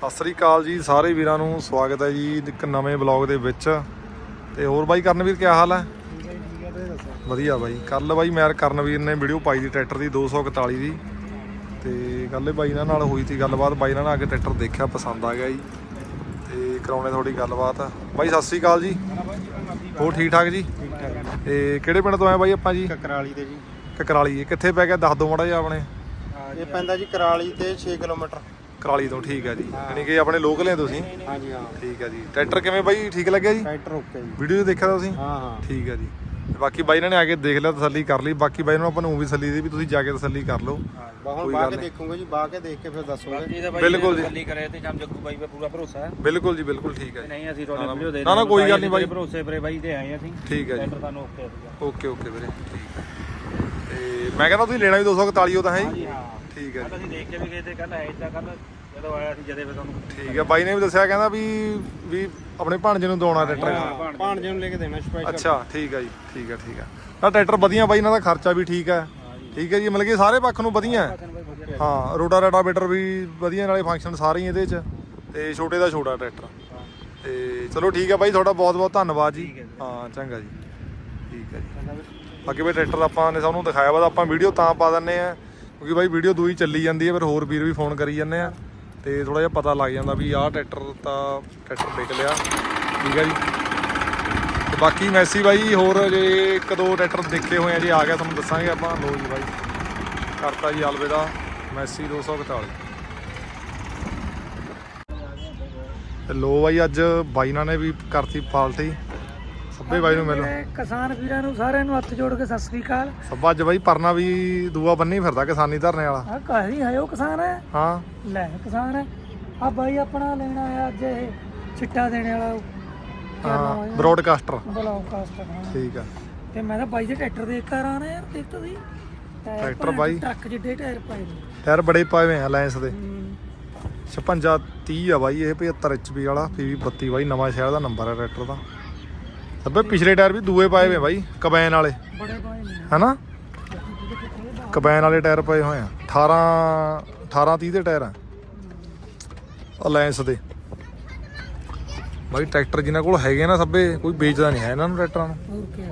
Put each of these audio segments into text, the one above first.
ਸਤਿ ਸ੍ਰੀ ਅਕਾਲ ਜੀ ਸਾਰੇ ਵੀਰਾਂ ਨੂੰ ਸਵਾਗਤ ਹੈ ਜੀ ਇੱਕ ਨਵੇਂ ਬਲੌਗ ਦੇ ਵਿੱਚ। ਤੇ ਹੋਰ ਬਾਈ ਕਰਨਵੀਰ ਕੀ ਹਾਲ ਹੈ? ਵਧੀਆ ਬਾਈ। ਕੱਲ ਬਾਈ ਮੈਂ ਕਰਨਵੀਰ ਨੇ ਵੀਡੀਓ ਪਾਈ ਦੀ ਟਰੈਕਟਰ ਦੀ 241 ਦੀ। ਤੇ ਕੱਲੇ ਬਾਈ ਨਾਲ ਹੋਈ ਸੀ ਗੱਲਬਾਤ ਬਾਈ ਇਹਨਾਂ ਨੇ ਆ ਕੇ ਟਰੈਕਟਰ ਦੇਖਿਆ ਪਸੰਦ ਆ ਗਿਆ ਜੀ। ਤੇ ਕਰਾਉਣੇ ਥੋੜੀ ਗੱਲਬਾਤ। ਬਾਈ ਸਤਿ ਸ੍ਰੀ ਅਕਾਲ ਜੀ। ਹੋਰ ਠੀਕ ਠਾਕ ਜੀ? ਤੇ ਕਿਹੜੇ ਪਿੰਡ ਤੋਂ ਆਏ ਬਾਈ ਆਪਾਂ ਜੀ? ਕਰਾਲੀ ਦੇ ਜੀ। ਕਕਰਾਲੀ। ਇਹ ਕਿੱਥੇ ਪੈ ਗਿਆ? ਦੱਸ ਦਿਓ ਮਾੜਾ ਜਿਹਾ ਆਪਣੇ। ਇਹ ਪੈਂਦਾ ਜੀ ਕਰਾਲੀ ਤੇ 6 ਕਿਲੋਮੀਟਰ। ਕਰਾਲੀ ਤੋਂ ਠੀਕ ਹੈ ਜੀ। ਯਾਨੀ ਕਿ ਆਪਣੇ ਲੋਕਲ ਹੈ ਤੁਸੀਂ? ਹਾਂਜੀ ਹਾਂ। ਠੀਕ ਹੈ ਜੀ। ਟਰੈਕਟਰ ਕਿਵੇਂ ਬਾਈ ਠੀਕ ਲੱਗਿਆ ਜੀ? ਟਰੈਕਟਰ ਓਕੇ ਜੀ। ਵੀਡੀਓ ਦੇਖਿਆ ਤੁਸੀਂ? ਹਾਂ ਹਾਂ। ਠੀਕ ਹੈ ਜੀ। ਤੇ ਬਾਕੀ ਬਾਈ ਇਹਨਾਂ ਨੇ ਆ ਕੇ ਦੇਖ ਲਿਆ ਤਸੱਲੀ ਕਰ ਲਈ। ਬਾਕੀ ਬਾਈ ਨੂੰ ਆਪਾਂ ਨੂੰ ਵੀ ਤਸੱਲੀ ਦੀ ਵੀ ਤੁਸੀਂ ਜਾ ਕੇ ਤਸੱਲੀ ਕਰ ਲਓ। ਕੋਈ ਬਾਅਦ ਦੇਖੂਗੇ ਜੀ ਬਾਅਦ ਕੇ ਦੇਖ ਕੇ ਫਿਰ ਦੱਸੂਗੇ। ਬਿਲਕੁਲ ਜੀ। ਤਸੱਲੀ ਕਰੇ ਤੇ ਜਮ ਜੱਗੂ ਬਾਈ 'ਤੇ ਪੂਰਾ ਭਰੋਸਾ ਹੈ। ਬਿਲਕੁਲ ਜੀ ਬਿਲਕੁਲ ਠੀਕ ਹੈ ਜੀ। ਨਹੀਂ ਅਸੀਂ ਤੁਹਾਡੇ ਵੀਡੀਓ ਦੇ ਨਾ, ਨਾ, ਕੋਈ ਗੱਲ ਨਹੀਂ ਬਾਈ। ਭਰੋਸੇ ਪਰੇ ਬਾਈ ਤੇ ਆਏ ਅਸੀਂ। ਠੀਕ ਹੈ ਜੀ। ਤੁਹਾਨੂੰ ਓਕੇ ਓਕੇ ਓਕੇ ਵੀਰੇ। ਠੀਕ ਹੈ। ਤੇ ਮੈਂ ਕਹਿੰਦਾ ਤੁਸੀਂ ਲੈਣਾ ਵੀ 241 ਉਹ ਤਾਂ ਹੈ ਜੀ। ਹਾਂ। ਠੀਕ ਹੈ ਜੀ ਅਸੀਂ ਦੇਖ ਕੇ ਵੀ ਗਏ ਤੇ ਕੱਲ ਹੈ ਇਦਾਂ ਕੱਲ ਜਦੋਂ ਆਇਆ ਸੀ ਜਦੇ ਫਿਰ ਤੁਹਾਨੂੰ ਠੀਕ ਹੈ ਬਾਈ ਨੇ ਵੀ ਦੱਸਿਆ ਕਹਿੰਦਾ ਵੀ ਵੀ ਆਪਣੇ ਭਾਣਜੇ ਨੂੰ ਦਵਾਉਣਾ ਟਰੈਕਟਰ। ਭਾਣਜੇ ਨੂੰ। ਲੈ ਕੇ ਦੇਣਾ ਸਪੈਸ਼ਲ ਅੱਛਾ ਠੀਕ ਹੈ ਜੀ ਠੀਕ ਹੈ ਠੀਕ ਹੈ। ਤਾਂ ਟਰੈਕਟਰ ਵਧੀਆ ਬਾਈ ਇਹਨਾਂ ਦਾ ਖਰਚਾ ਵੀ ਠੀਕ ਹੈ। ਠੀਕ ਹੈ ਜੀ ਮਤਲਬ ਕਿ ਸਾਰੇ ਪੱਖ ਨੂੰ ਵਧੀਆ ਹੈ। ਹਾਂ ਰੋਟਾ ਰੈਟਾਵੇਟਰ ਵੀ ਵਧੀਆ। ਨਾਲੇ ਫੰਕਸ਼ਨ ਸਾਰੇ ਹੀ ਇਹਦੇ 'ਚ। ਤੇ ਛੋਟੇ ਦਾ ਛੋਟਾ ਟਰੈਕਟਰ। ਤੇ ਚਲੋ ਠੀਕ ਹੈ ਬਾਈ ਤੁਹਾਡਾ ਬਹੁਤ ਬਹੁਤ ਧੰਨਵਾਦ ਜੀ। ਹਾਂ ਚੰਗਾ ਜੀ। ਠੀਕ ਹੈ ਜੀ। ਬਾਕੀ ਵੀ ਟਰੈਕਟਰ ਆਪਾਂ ਨੇ ਸਾਨੂੰ ਦਿਖਾਇਆ ਵਾ ਤਾਂ ਆਪਾਂ ਵੀਡੀਓ ਤਾਂ ਪਾ ਦਿੰਨੇ ਆ ਕਿਉਂਕਿ ਬਾਈ ਵੀਡੀਓ ਦੂਈ ਚੱਲੀ ਜਾਂਦੀ ਹੈ, ਫਿਰ ਹੋਰ ਵੀਰ ਵੀ ਫੋਨ ਕਰੀ ਜਾਂਦੇ ਆ। ਤੇ ਥੋੜਾ ਜਿਹਾ ਪਤਾ ਲੱਗ ਜਾਂਦਾ ਵੀ ਆਹ ਟਰੈਕਟਰ ਤਾਂ ਟਰੈਕਟਰ ਵਿਕ ਲਿਆ। ਠੀਕ ਹੈ ਜੀ। ਤੇ ਬਾਕੀ ਮੈਸੀ ਬਾਈ, ਹੋਰ ਜੇ ਇੱਕ ਦੋ ਟਰੈਕਟਰ ਦੇਖੇ ਹੋਏ ਆ, ਜੇ ਆ ਗਿਆ ਤੁਹਾਨੂੰ ਦੱਸਾਂਗੇ ਆਪਾਂ। ਲੋ ਜੀ ਬਾਈ। ਕਰਤਾ ਜੀ ਅਲਵਿਦਾ, ਮੈਸੀ 241 ਤੇ ਲੋ ਬਾਈ, ਅੱਜ ਬਾਈ ਨਾਲ ਨੇ ਵੀ ਕਰਤੀ ਪਾਲਟੀ ਸੱਬੇ ਬਾਈ ਨੂੰ ਮਿਲੋ। ਮੇਰੇ ਕਿਸਾਨ ਵੀਰਾਂ ਨੂੰ ਸਾਰਿਆਂ ਨੂੰ ਹੱਥ ਜੋੜ ਕੇ ਸਤਿ ਸ੍ਰੀ ਅਕਾਲ। ਸੱਬਾ ਅੱਜ ਬਾਈ ਪਰਨਾ ਵੀ ਦੂਆ ਬੰਨੀ ਫਿਰਦਾ ਕਿਸਾਨੀ ਧਰਨੇ ਵਾਲਾ। ਆ ਕਾਹਦੀ ਹੈ ਉਹ ਕਿਸਾਨ ਹੈ? ਹਾਂ। ਲੈ ਕਿਸਾਨ ਹੈ। ਆ ਬਾਈ ਆਪਣਾ ਲੈਣਾ ਹੈ ਅੱਜ ਇਹ ਚਿੱਟਾ ਦੇਣੇ ਵਾਲਾ ਹਾਂ ਬ੍ਰੌਡਕਾਸਟਰ ਬਲਾਉ ਕਾਸਟਰ ਹਾਂ। ਠੀਕ ਆ। ਤੇ ਮੈਂ ਤਾਂ ਬਾਈ ਦੇ ਟਰੈਕਟਰ ਦੇਖ ਕਰ ਆਣਾ ਯਾਰ ਦੇਖ ਤੁਸੀਂ ਟਰੈਕਟਰ ਬਾਈ। ਟਰੱਕ ਜਿੱਡੇ ਟਾਇਰ ਪਾਏ ਨੇ। ਟਾਇਰ ਬੜੇ ਪਾਏ ਹੋਏ ਆ ਲੈਂਸ ਦੇ। ਹੂੰ। 56 30 ਆ ਬਾਈ ਇਹ 75 ਐਚਪੀ ਵਾਲਾ ਪੀਵੀ 32 ਬਾਈ ਨਵਾਂ ਸ਼ਹਿਰ ਦਾ ਨੰਬਰ ਹੈ ਟਰੈਕਟਰ ਦਾ। ਸੱਬੇ ਪਿਛਲੇ ਟਾਇਰ ਵੀ ਦੂਏ ਪਾਏ ਹੋਏ ਆ ਬਾਈ ਕਬੈਨ ਵਾਲੇ। ਬੜੇ ਪਾਏ ਨੇ। ਹੈਨਾ? ਕਬੈਨ ਵਾਲੇ ਟਾਇਰ ਪਏ ਹੋਏ ਆ। 18 18 30 ਦੇ ਟਾਇਰ ਆ। ਲੈਂਸ ਦੇ। ਬਾਈ ਟਰੈਕਟਰ ਜਿਨ੍ਹਾਂ ਕੋਲ ਹੈਗੇ ਨਾ ਸੱਬੇ ਕੋਈ ਵੇਚਦਾ ਨਹੀਂ ਹੈ ਇਹਨਾਂ ਨੂੰ ਟਰੈਕਟਰਾਂ ਨੂੰ। ਹੋਰ ਕੀ?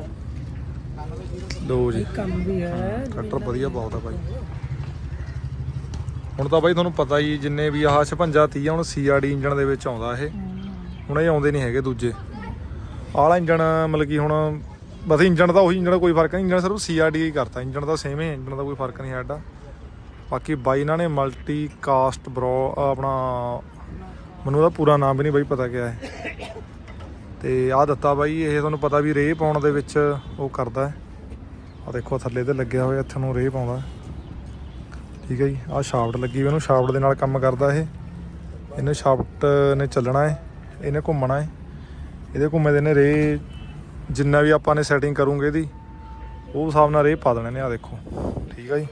ਲੋ ਜੀ। ਕੰਮ ਵੀ ਹੈ। ਟਰੈਕਟਰ ਵਧੀਆ ਬਹੁਤ ਆ ਬਾਈ। ਹੁਣ ਤਾਂ ਬਾਈ ਤੁਹਾਨੂੰ ਪਤਾ ਹੀ ਜਿੰਨੇ ਵੀ ਆਹ 56 30 ਆ ਹੁਣ ਸੀਆਰਡੀ ਇੰਜਨ ਦੇ ਵਿੱਚ ਆਉਂਦਾ ਇਹ। ਹੁਣ ਇਹ ਆਉਂਦੇ ਨਹੀਂ ਹੈਗੇ ਦੂਜੇ। ਆਲਾ ਇੰਜਣ, ਮਤਲਬ ਕਿ ਹੁਣ ਬਸ ਇੰਜਣ ਦਾ ਉਹੀ ਇੰਜਨ ਕੋਈ ਫ਼ਰਕ ਨਹੀਂ ਇੰਜਨ ਸਿਰਫ ਸੀਆਰਡੀ ਹੀ ਕਰਤਾ, ਇੰਜਣ ਦਾ ਸੇਮ ਹੈ ਇੰਜਣ ਦਾ ਕੋਈ ਫ਼ਰਕ ਨਹੀਂ ਹੈਡਾ ਬਾਕੀ ਬਾਈ ਇਹਨਾਂ ਨੇ ਮਲਟੀ ਕਾਸਟ ਬਰੋ ਆਪਣਾ ਮੈਨੂੰ ਉਹਦਾ ਪੂਰਾ ਨਾਮ ਵੀ ਨਹੀਂ ਬਾਈ ਪਤਾ ਕਿਆ ਹੈ। ਤੇ ਆਹ ਦਿੱਤਾ ਬਾਈ, ਇਹ ਤੁਹਾਨੂੰ ਪਤਾ ਵੀ ਰੇਹ ਪਾਉਣ ਦੇ ਵਿੱਚ ਉਹ ਕਰਦਾ ਆ ਦੇਖੋ ਥੱਲੇ ਤੇ ਲੱਗਿਆ ਹੋਇਆ, ਇੱਥੇ ਨੂੰ ਰੇਹ ਪਾਉਂਦਾ ਠੀਕ ਹੈ ਜੀ, ਆਹ ਸ਼ਾਫਟ ਲੱਗੀ ਹੋਈ ਇਹਨੂੰ ਸ਼ਾਫਟ ਦੇ ਨਾਲ ਕੰਮ ਕਰਦਾ ਇਹ। ਇਹਨੇ ਸ਼ਾਫਟ ਨੇ ਚੱਲਣਾ ਹੈ, ਇਹਨੇ ਘੁੰਮਣਾ ਹੈ। ਇਹਦੇ ਘੁੰਮੇ ਨੇ ਰੇ ਜਿੰਨਾ ਵੀ ਆਪਾਂ ਨੇ ਸੈਟਿੰਗ ਕਰੂਗੇ ਇਹਦੀ ਉਹ ਹਿਸਾਬ ਨਾਲ ਰੇ ਪਾ ਦੇਣੇ ਨੇ ਆ ਦੇਖੋ। ਠੀਕ ਹੈ ਜੀ?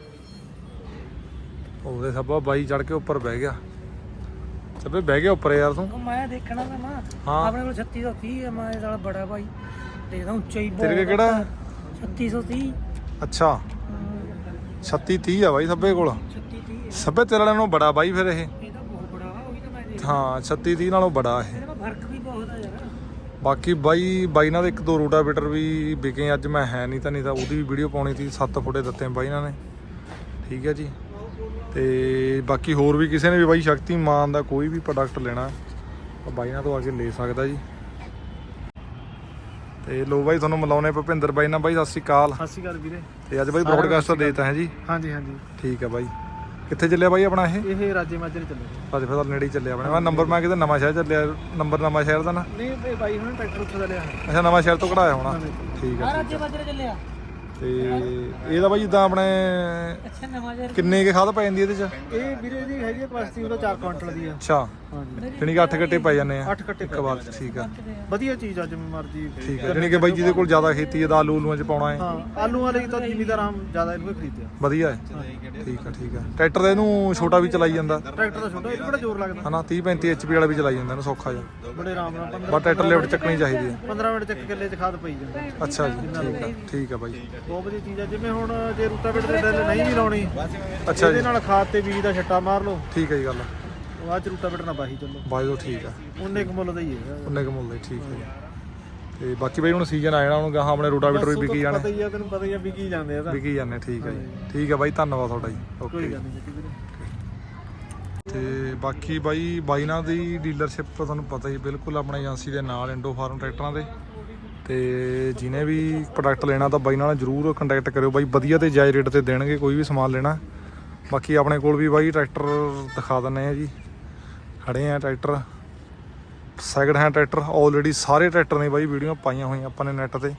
ਉਹਦੇ ਸਭਾ ਬਾਈ ਚੜ ਕੇ ਉੱਪਰ ਬਹਿ ਗਿਆ। ਸਭੇ ਬਹਿ ਗਿਆ ਉੱਪਰ ਯਾਰ ਤੂੰ। ਮੈਂ ਦੇਖਣਾ ਤਾਂ ਨਾ। ਆਪਣੇ ਕੋਲ 3630 ਹੈ ਮੈਂ ਇਹ ਸਾਲਾ ਬੜਾ ਭਾਈ ਦੇਖਦਾ ਉੱਚਾ ਹੀ ਤੇਰੇ ਕੋਲ ਕਿਹੜਾ? 3630 ਅੱਛਾ। 36 30 ਆ ਬਾਈ ਸਭੇ ਕੋਲ। 3630 ਸਭੇ ਤੇਰੇ ਨਾਲੋਂ ਬੜਾ ਬਾਈ ਫਿਰ ਇਹ। ਇਹ ਤਾਂ ਬਹੁਤ ਬੜਾ ਵਾ ਉਹੀ ਤਾਂ ਮੈਂ ਦੇਖ ਹਾਂ 36 30 ਨਾਲੋਂ ਬੜਾ ਇਹ। ਇਹਦਾ ਫ਼ਰਕ ਆ ਬਾਕੀ ਬਾਈ ਬਾਈ ਨਾਲ ਇੱਕ ਦੋ ਰੋਟਾਵੇਟਰ ਵੀ ਵਿਕੇ ਅੱਜ ਮੈਂ ਹੈ ਨਹੀਂ ਤਾਂ ਨਹੀਂ ਤਾਂ ਉਹਦੀ ਵੀ ਵੀਡੀਓ ਪਾਉਣੀ ਸੀ 7 ਫੁੱਟੇ ਦਿੱਤੇ ਬਾਈ ਨਾਲ ਨੇ। ਠੀਕ ਹੈ ਜੀ। ਤੇ ਬਾਕੀ ਹੋਰ ਵੀ ਕਿਸੇ ਨੇ ਵੀ ਬਾਈ ਸ਼ਕਤੀਮਾਨ ਦਾ ਕੋਈ ਵੀ ਪ੍ਰੋਡਕਟ ਲੈਣਾ ਤਾਂ ਬਾਈ ਨਾਲ ਤੋਂ ਆ ਕੇ ਲੈ ਸਕਦਾ ਜੀ। ਤੇ ਲੋ ਬਾਈ ਤੁਹਾਨੂੰ ਮਿਲਾਉਣੇ ਭੁਪਿੰਦਰ ਬਾਈ ਨਾਲ। ਬਾਈ ਸਤਿ ਸ਼੍ਰੀ ਅਕਾਲ। ਸਤਿ ਸ਼੍ਰੀ ਅਕਾਲ ਵੀਰੇ। ਤੇ ਅੱਜ ਬਾਈ ਬ੍ਰੌਡਕਾਸਟਰ ਦੇਤਾ ਹੈ ਜੀ। ਹਾਂਜੀ ਹਾਂਜੀ। ਠੀਕ ਹੈ ਬਾਈ। ਕਿੱਥੇ ਚੱਲਿਆ ਬਾਈ ਆਪਣਾ ਇਹ? ਇਹ ਰਾਜੇ ਮਾਜਰੇ ਚੱਲੇ ਅੱਜ ਫਿਰ ਤਾਂ ਨੇੜੇ ਹੀ ਚੱਲਿਆ ਆਪਣੇ ਮੈਂ ਨੰਬਰ ਮੈਂ ਕਿਤੇ ਨਵਾਂ ਸ਼ਹਿਰ ਚੱਲਿਆ ਨੰਬਰ ਨਵਾਂ ਸ਼ਹਿਰ ਦਾ ਨਾ। ਨਹੀਂ ਇਹ ਬਾਈ ਹੁਣ ਟਰੈਕਟਰ ਉੱਥੇ ਦਾ ਲਿਆ ਅੱਛਾ ਨਵਾਂ ਸ਼ਹਿਰ ਤੋਂ ਕਢਾਇਆ ਹੋਣਾ। ਠੀਕ ਹੈ ਆ। ਰਾਜੇ ਬਾਜਰੇ ਚੱਲਿਆ ਤੇ ਇਹਦਾ ਬਾਈ ਜਿੱਦਾਂ ਆਪਣੇ ਅੱਛਾ ਨਵਾਂ ਯਾਰ ਕਿੰਨੇ ਕੇ ਖਾਦ ਪੈ ਜਾਂਦੀ ਇਹਦੇ ਚ? ਇਹ ਵੀਰੇ ਦੀ ਹੈਗੀ ਕਪੈਸਿਟੀ ਉਹਦਾ 4 ਕੁਇੰਟਲ ਦੀ ਆ। ਅੱਛਾ। ਹਾਂਜੀ। ਜਣੀ ਕਿ 8 ਗੱਟੇ ਪੈ ਜਾਂਦੇ ਆ। 8 ਕੱਟੇ ਇੱਕ ਵਾਰ ਚ, ਠੀਕ ਆ। ਵਧੀਆ ਚੀਜ਼ ਆ ਜਿਵੇਂ ਮਰਜ਼ੀ ਠੀਕ ਆ ਜਣੀ ਕਿ ਬਾਈ ਜਿਹਦੇ ਕੋਲ ਜ਼ਿਆਦਾ ਖੇਤੀ ਹੈ ਦਾ ਆਲੂ ਆਲੂਆਂ ਚ ਪਾਉਣਾ ਹੈ। ਹਾਂ ਆਲੂ ਵਾਲੇ ਤਾਂ ਜ਼ਿਮੀਦਾਰ ਆਮ ਜ਼ਿਆਦਾ ਇਹਨੂੰ ਹੀ ਖਰੀਦਦੇ ਆ। ਵਧੀਆ ਹੈ। ਠੀਕ ਆ ਠੀਕ ਆ। ਟਰੈਕਟਰ ਦਾ ਇਹਨੂੰ ਛੋਟਾ ਵੀ ਚਲਾਈ ਜਾਂਦਾ। ਟਰੈਕਟਰ ਦਾ ਛੋਟਾ ਇਹ ਬੜਾ ਜ਼ੋਰ ਲੱਗਦਾ। ਹਨਾ 30 35 ਐਚਪੀ ਵਾਲਾ ਵੀ ਚਲਾਈ ਜਾਂਦਾ ਇਹਨੂੰ ਸੌਖਾ ਜਿਹਾ। ਬੜੇ ਆਰਾਮ ਨਾਲ 15 ਬਸ ਟਰੈਕਟਰ ਲਿਫਟ ਚੱਕਣੀ ਚਾਹੀਦੀ ਹੈ। 15 ਮਿੰਟ ਚੱਕ ਕਿੱਲੇ ਚ ਖਾਦ ਪਈ ਜਾਂਦੀ। ਅੱਛਾ ਜੀ ਠੀਕ ਆ ਠੀਕ ਆ ਬਾਈ। ਬਹੁਤ ਵਧੀਆ ਚੀਜ਼ ਆ ਜਿਵੇਂ ਹੁਣ ਜੇ ਰੂਟਾਵੇਟਰ ਦੇ ਡੱਲ ਨਹੀਂ ਵੀ ਲਾਉਣੀ ਅੱਛਾ ਇਹਦੇ ਜੀ ਨਾਲ ਖਾਦ ਤੇ ਬੀਜ ਦਾ ਛੱਟਾ ਮਾਰ ਲਓ। ਠੀਕ ਹੈ ਜੀ ਗੱਲ। ਉਹ ਆ ਚਰੂਟਾ ਬਟਨਾ ਬਾਹੀ ਚੱਲੋ। ਬਾਈ ਉਹ ਠੀਕ ਆ। ਉਹਨੇ ਇੱਕ ਮੁੱਲ ਦਾ ਹੀ ਹੈ। ਉਹਨੇ ਕੁ ਮੁੱਲ ਦੇ ਠੀਕ ਹੈ ਜੀ। ਤੇ ਬਾਕੀ ਬਾਈ ਹੁਣ ਸੀਜ਼ਨ ਆ ਜਾਣਾ ਹੁਣ ਗਾਹਾਂ ਆਪਣੇ ਰੋਟਾਵੇਟਰ ਵੀ ਵਿਕੀ ਜਾਣੇ। ਪਤਾ ਹੀ ਆ ਤੈਨੂੰ ਪਤਾ ਹੀ ਆ ਵਿਕੀ ਜਾਂਦੇ ਆ ਤਾਂ। ਵਿਕੀ ਜਾਂਦੇ ਠੀਕ ਹੈ ਜੀ। ਠੀਕ ਹੈ ਬਾਈ ਧੰਨਵਾਦ ਤੁਹਾਡਾ ਜੀ। ਓਕੇ ਕੋਈ ਗੱਲ ਨਹੀਂ ਜੀ ਵੀਰੇ। ਤੇ ਬਾਕੀ ਬਾਈ ਬਾਈਨਾਂ ਦੀ ਡੀਲਰਸ਼ਿਪ ਤੁਹਾਨੂੰ ਪਤਾ ਹੀ ਬਿਲਕੁਲ ਆਪਣੇ ਏਜੰਸੀ ਦੇ ਨਾਲ ਇੰਡੋ ਫਾਰਮ ਟਰੈਕਟਰਾਂ ਦੇ। ਤੇ ਜਿਹਨੇ ਵੀ ਪ੍ਰੋਡਕਟ ਲੈਣਾ ਤਾਂ ਬਾਈ ਨਾਲ ਜਰੂਰ ਕੰਟੈਕਟ ਕਰਿਓ। ਬਾਈ ਵਧੀਆ ਤੇ ਜਾਇਜ਼ ਰੇਟ ਤੇ ਦੇਣਗੇ, ਕੋਈ ਵੀ ਸਮਾਨ ਲੈਣਾ। ਬਾਕੀ ਆਪਣੇ ਕੋਲ ਵੀ ਬਾਈ ਟਰੈਕਟਰ ਦਿਖਾ ਦਿੰਨੇ ਆ ਜੀ। ਖੜੇ ਆ tractor second hand tractor already ਸਾਰੇ ਟਰੈਕਟਰ ਨੇ ਬਾਈ, ਵੀਡੀਓ ਪਾਈਆਂ ਹੋਈਆਂ ਆਪਾਂ ਨੇ ਨੈਟ ਤੇ।